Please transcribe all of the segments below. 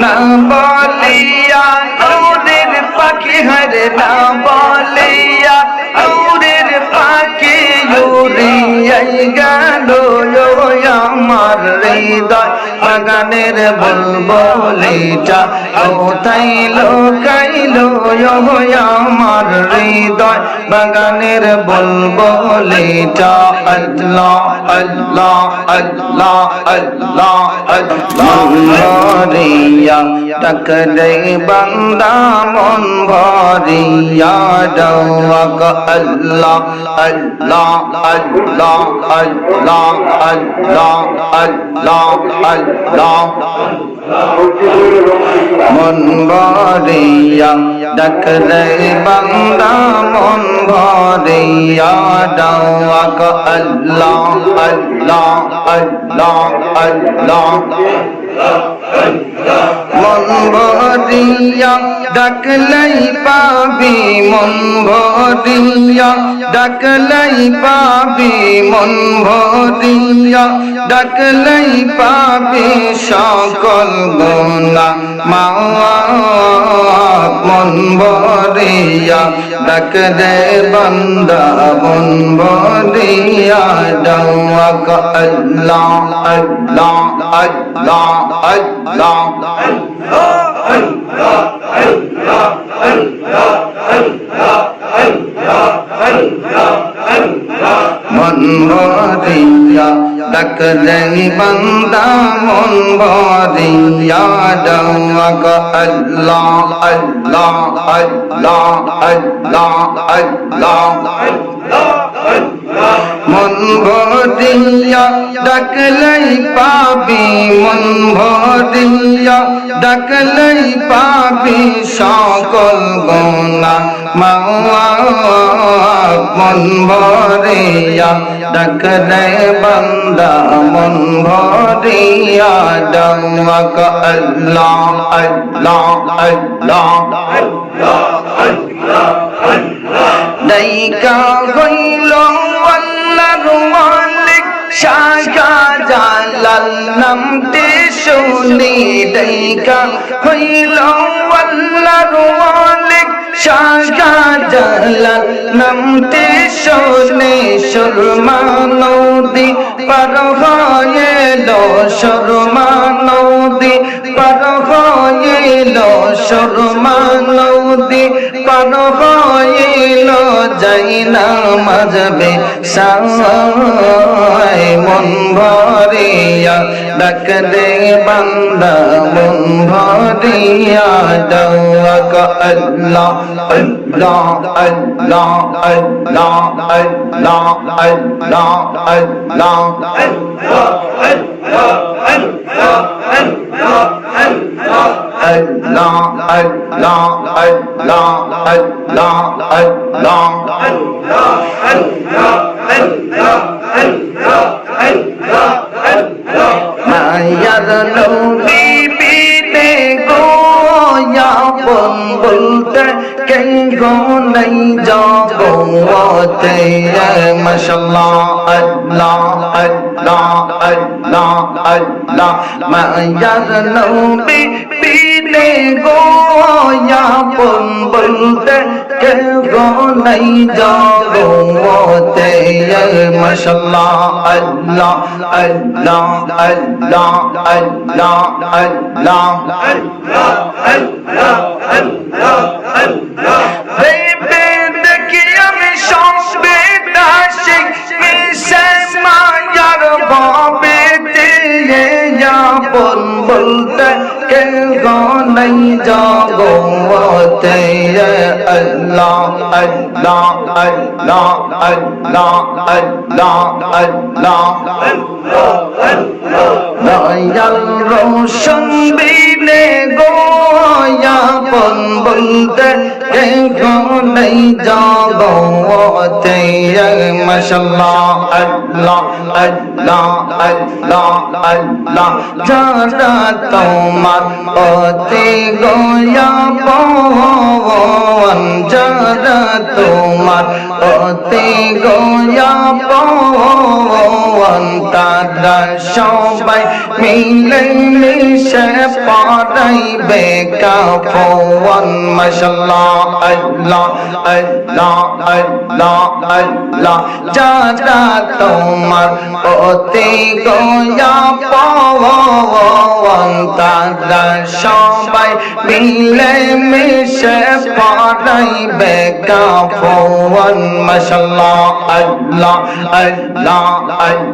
না বলিয়া নূরের পাখি হরে না বলিয়া নূরের পাখি উড়িয়াই গেল আমার হৃদয়। বাগানের বুলবুলিটা কোথায় লোকাইলো আমার হৃদয়। বাগানের বুলবুলিটা আল্লাহ আল্লাহ আল্লাহ আল্লাহ আল্লাহ। টকরে বান্দা মন ভরিয়া ডাক আল্লাহ আল্লাহ আল্লাহ আল্লাহ আল্লাহ আল্লাহ আল্লাহ মন ভরিয়া দেখলে বান্দা মন ভরিয়া ডাক আল্লাহ আল্লাহ আল্লাহ আল্লাহ মন ডাকলাই পাবি মন ভরিয়া ডাকলাই পাবি মন ভরিয়া ডাকলাই পাবি সকল গুণা মাওয়া মন ভরিয়া ডাক দে বন্দা মন ভরিয়া ডাক আল্লাহ আল্লাহ আল্লাহ। মন ভরিয়া ডাক দে বন্দা মন ভরিয়া ডাক আল্লাহ আল্লাহ আল্লাহ আল্লাহ আল্লাহ। মন ভরিয়া ডাকলাই পাবি মন ভরিয়া, ডাকলাই পাবি সকল গুণা। মাওয়া, মন ভরিয়া, ডাকলে বান্দা মন ভরিয়া। ডাক আল্লাহ আল্লাহ আল্লাহ দাইকা হইল শাহা জালাল নামটি শুনি দাইকা হইল আল্লাহর মালিক শাহা জালাল নামটি শুনি নদী পার সুরমা নদী পার সুরমা নদী পার হইল যাই না মাজবে সাই মন ভরিয়া ডাক দে বান্দা মন ভরিয়া ডাক আল্লাহ আল্লাহ আল্লাহ আল্লাহ আল্লাহ আল্লাহ আল্লাহ আল্লাহ আল্লাহ আল্লাহ আল্লাহ আল্লাহ মায়ার লৌলি বিনে গোয়া বলতে কেঙ্গো নাই যাব তে মশলা আল্লাহ আল্লাহ আল্লাহ আল্লাহ। মায়ার লৌলি বিনে গোয়া বল বলতে কে গো নাই জগতে মাশাল্লাহ, আল্লাহ আল্লাহ আল্লাহ আল্লাহ আল্লাহ ভেবে দেখি আমি সবে নাই জগতে আল্লাহ আল্লাহ আল্লাহ আল্লাহ আল্লাহ আল্লাহ দয়াল রোশন বিনে গোয়া পন বন্দে নাই জগতে মশাল্লাহ আল্লাহ আল্লাহ আল্লাহ আল্লাহ যারা তোমার অতি গোয়া পন যারা তোমার অতি গোয়া পন তারা সবাই মিলে মিশে পড়াইবে কাফন মাশাল্লাহ আল্লাহ আল্লাহ আল্লাহ আল্লাহ যারা তোমার অতি গয়া পাওয়ান তারা সবাই মিলে মিশে পড়াইবে কাফন মাশাল্লাহ আল্লাহ আল্লাহ আল্লাহ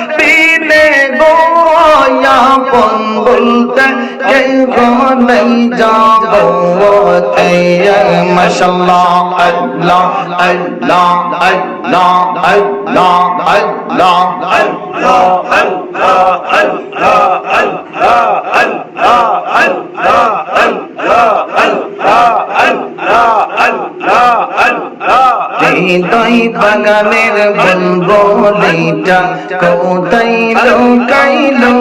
গোয়াপন বলতে কেন নেই জগতে মাশাল্লাহ আল্লাহ আল্লাহ আল্লাহ আল্লাহ আল্লাহ আল্লাহ হৃদয় বাগানের বুলবুলিটা কোথায় লুকাইলো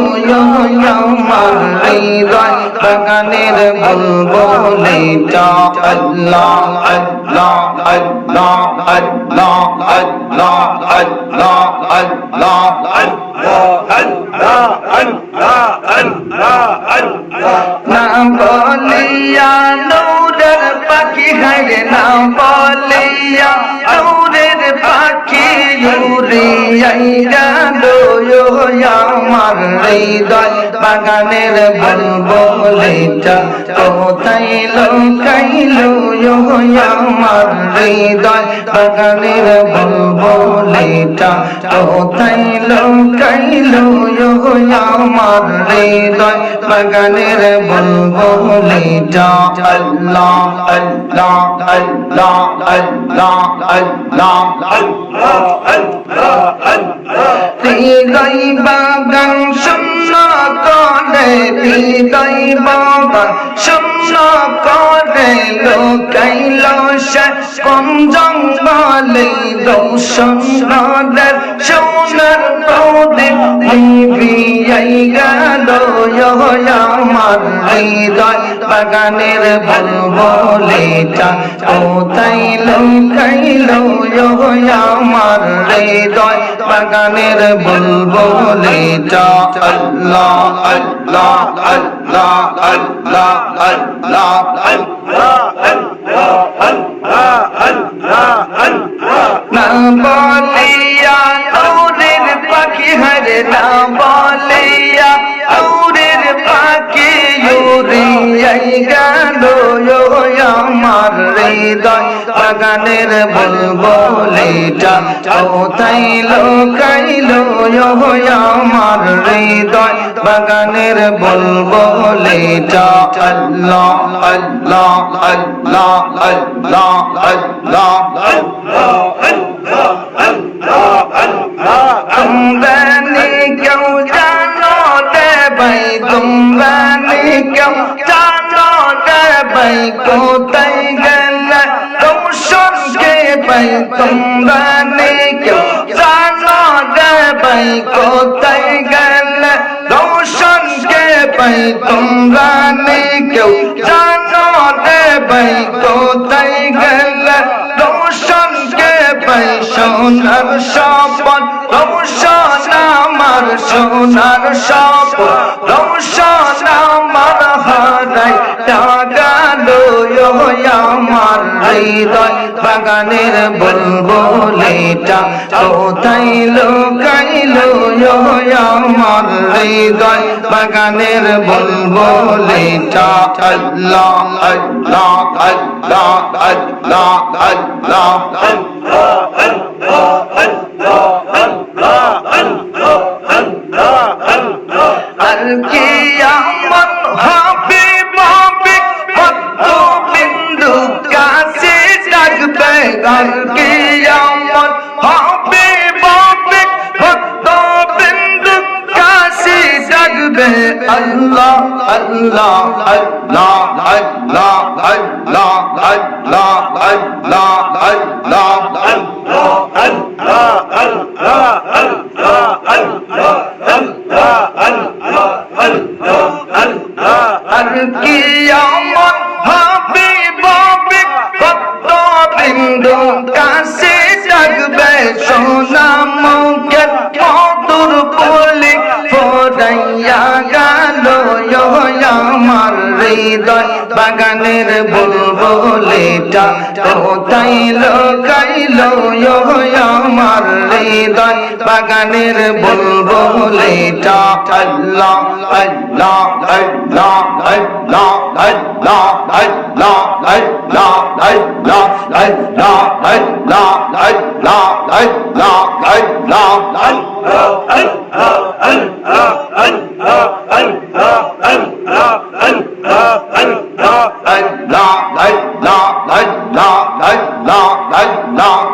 আমার হৃদয় বাগানের বুলবুলিটা আল্লাহ আল্লাহ আল্লাহ আল্লাহ আল্লাহ আল্লাহ আল্লাহ না বলিয়া নূরের পাখি হায়, না বলিয়া নূরের উড়িয়াই গেল আমার হৃদয়। বাগানের বুলবুলিটা কোথায় লুকাইল আমার হৃদয়। বাগানের বুলবুলিটা কোথায় লুকাইল আমার হৃদয়। বাগানের বুলবুলিটা আল্লাহ আল্লাহ আল্লাহ আল্লাহ আল্লাহ। হৃদয় বাগান শূন্য করে হৃদয় বাগান শূন্য করে লোকাইল কোন জঙ্গলে দৌসঙ্গলের সোনার প্রদীপ নিভিয়াই গেল আমার হৃদয় বাগানের বুলবুলিটা কোথায় লুকাইল আমার হৃদয় বাগানের বুলবুলিটা আল্লাহ আল্লাহ আল্লাহ আল্লাহ আল্লাহ না বাগানের বুলবুলিটা কোথায় লোকাইল আমার হৃদয় বাগানের বুলবুলিটা আল্লাহ আল্লাহ আল্লাহ আল্লাহ আল্লাহ তোমরা নি কেউ জানো রে ভাই তোমরা নি কেউ জানো রে ভাই কোথায় গেলে রৌশন কে ভাই তোমরা নি কেউ জানো রে ভাই কোথায় গেলে রৌশন কে ভাই তোমরা নি কেউ জানো রে ভাই কোথায় গেলে রৌশন কে ভাই সোনার সপন রৌশন আমার সোনার সপন রৌশন আমার হারাই টাগালো আমার হৃদয় বাগানের বুলবুলিটা কোথায় লুকাইল আমার হৃদয় বাগানের বুলবুলিটা আল্লাহ আল্লাহ আল্লাহ আল্লাহ আল্লাহ আর কি আমার ডাকবে আর কি আমার হবে ভাবে কত বিন্দু কাছে আল্লাহ আল্লাহ আল্লাহ আল্লাহ আল্লাহ আল্লাহ আল্লাহ আল্লাহ আর কি আমার ভাবি ভাবি কত বিন্দু কাছে থাকবে সোনা মুখে মধুর বলি ফোরাইয়া গেল। আমার হৃদয়, বাগানের বুলবুলিটা কোথায় লোকাইল? হৃদয় বাগানের বুলবুলিটা আল্লাহ আল্লাহ আল্লাহ আল্লাহ আল্লাহ আল্লাহ আল্লাহ আল্লাহ আল্লাহ আল্লাহ আল্লাহ আল্লাহ আল্লাহ